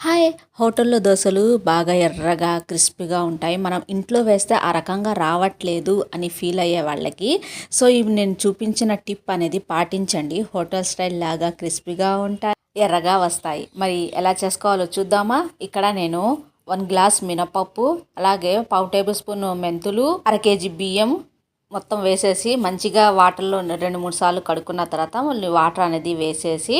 Hi. హోటల్లో దోశలు బాగా ఎర్రగా క్రిస్పీగా ఉంటాయి. మనం ఇంట్లో వేస్తే ఆ రకంగా రావట్లేదు అని ఫీల్ అయ్యే వాళ్ళకి. సో ఇవి నేను చూపించిన టిప్ అనేది పాటించండి. హోటల్ స్టైల్ లాగా క్రిస్పీగా ఉంటాయి ఎర్రగా వస్తాయి. మరి ఎలా చేసుకోవాలో చూద్దామా? ఇక్కడ నేను వన్ గ్లాస్ మినపప్పు అలాగే పావు టేబుల్ స్పూన్ మెంతులు అర కేజీ బియ్యం మొత్తం వేసేసి మంచిగా వాటర్లో రెండు మూడు సార్లు కడుక్కున్న తర్వాత మళ్ళీ వాటర్ అనేది వేసేసి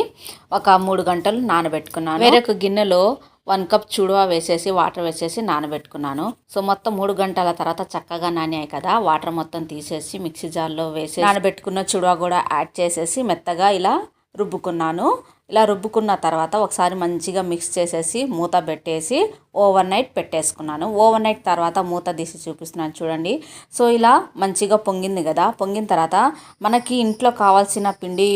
ఒక మూడు గంటలు నానబెట్టుకున్నాను. వేరొక గిన్నెలో వన్ కప్ చూడువా వేసేసి వాటర్ వేసేసి నానబెట్టుకున్నాను. సో మొత్తం మూడు గంటల తర్వాత చక్కగా నానాయి కదా వాటర్ మొత్తం తీసేసి మిక్సీ జార్లో వేసి నానబెట్టుకున్న చూడువా కూడా యాడ్ చేసేసి మెత్తగా ఇలా రుబ్బుకున్నాను. ఇలా రుబ్బుకున్న తర్వాత ఒకసారి మంచిగా మిక్స్ చేసేసి మూత పెట్టేసి ఓవర్ నైట్ పెట్టేసుకున్నాను. ఓవర్ నైట్ తర్వాత మూత తీసి చూపిస్తున్నాను చూడండి. సో ఇలా మంచిగా పొంగింది కదా. పొంగిన తర్వాత మనకి ఇంట్లో కావాల్సిన పిండి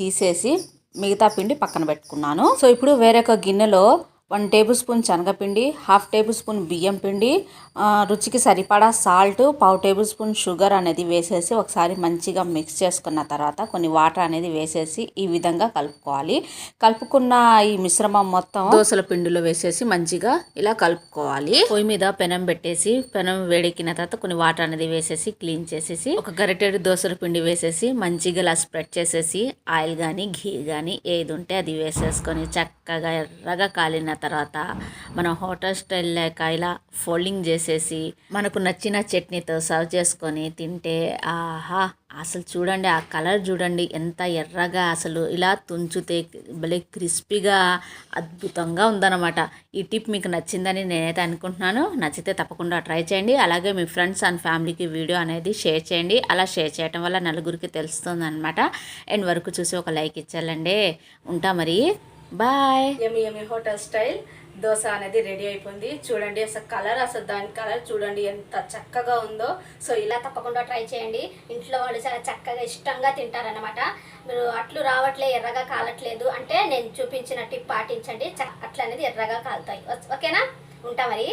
తీసేసి మిగతా పిండి పక్కన పెట్టుకున్నాను. సో ఇప్పుడు వేరొక గిన్నెలో వన్ టేబుల్ స్పూన్ శనగపిండి హాఫ్ టేబుల్ స్పూన్ బియ్యం పిండి రుచికి సరిపడా సాల్ట్ పావు టేబుల్ స్పూన్ షుగర్ అనేది వేసేసి ఒకసారి మంచిగా మిక్స్ చేసుకున్న తర్వాత కొన్ని వాటర్ అనేది వేసేసి ఈ విధంగా కలుపుకోవాలి. కలుపుకున్న ఈ మిశ్రమం మొత్తం దోసల పిండిలో వేసేసి మంచిగా ఇలా కలుపుకోవాలి. పొయ్యి మీద పెనం పెట్టేసి పెనం వేడెక్కిన తర్వాత కొన్ని వాటర్ అనేది వేసేసి క్లీన్ చేసేసి ఒక గరిటెడు దోసల పిండి వేసేసి మంచిగా ఇలా స్ప్రెడ్ చేసేసి ఆయిల్ కానీ ఘీ కానీ ఏది ఉంటే అది వేసేసుకొని చక్కగా ఎర్రగా కాలిన తర్వాత మనం హోటల్ స్టైల్ లేక ఇలా ఫోల్డింగ్ చేసేసి మనకు నచ్చిన చట్నీతో సర్వ్ చేసుకొని తింటే ఆహా అసలు చూడండి ఆ కలర్ చూడండి ఎంత ఎర్రగా అసలు ఇలా తుంచితే భలే క్రిస్పీగా అద్భుతంగా ఉందన్నమాట. ఈ టిప్ మీకు నచ్చిందని నేనైతే అనుకుంటున్నాను. నచ్చితే తప్పకుండా ట్రై చేయండి. అలాగే మీ ఫ్రెండ్స్ అండ్ ఫ్యామిలీకి వీడియో అనేది షేర్ చేయండి. అలా షేర్ చేయటం వల్ల నలుగురికి తెలుస్తుంది అనమాట అండ్ వరకు చూసి ఒక లైక్ ఇచ్చాలండి ఉంటా మరి. బాయ్ ఎమి ఎమి హోటల్ స్టైల్ దోశ అనేది రెడీ అయిపోయింది. చూడండి అసలు కలర్ అసలు దాని కలర్ చూడండి ఎంత చక్కగా ఉందో. సో ఇలా తప్పకుండా ట్రై చేయండి. ఇంట్లో వాళ్ళు చాలా చక్కగా ఇష్టంగా తింటారనమాట మీరు అట్లు రావట్లే ఎర్రగా కాలట్లేదు అంటే నేను చూపించిన టిప్ పాటించండి. అట్లనేది ఎర్రగా కాలుతాయి. ఓకేనా? ఉంటా మరి.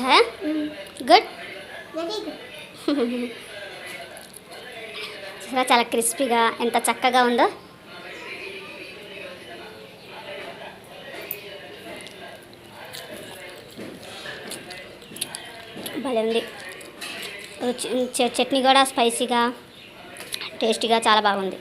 గుడ్ వెరీ గుడ్ చూసారా చాలా క్రిస్పీగా ఎంత చక్కగా ఉందో. భలే ఉంది. చట్నీ కూడా స్పైసీగా టేస్టీగా చాలా బాగుంది.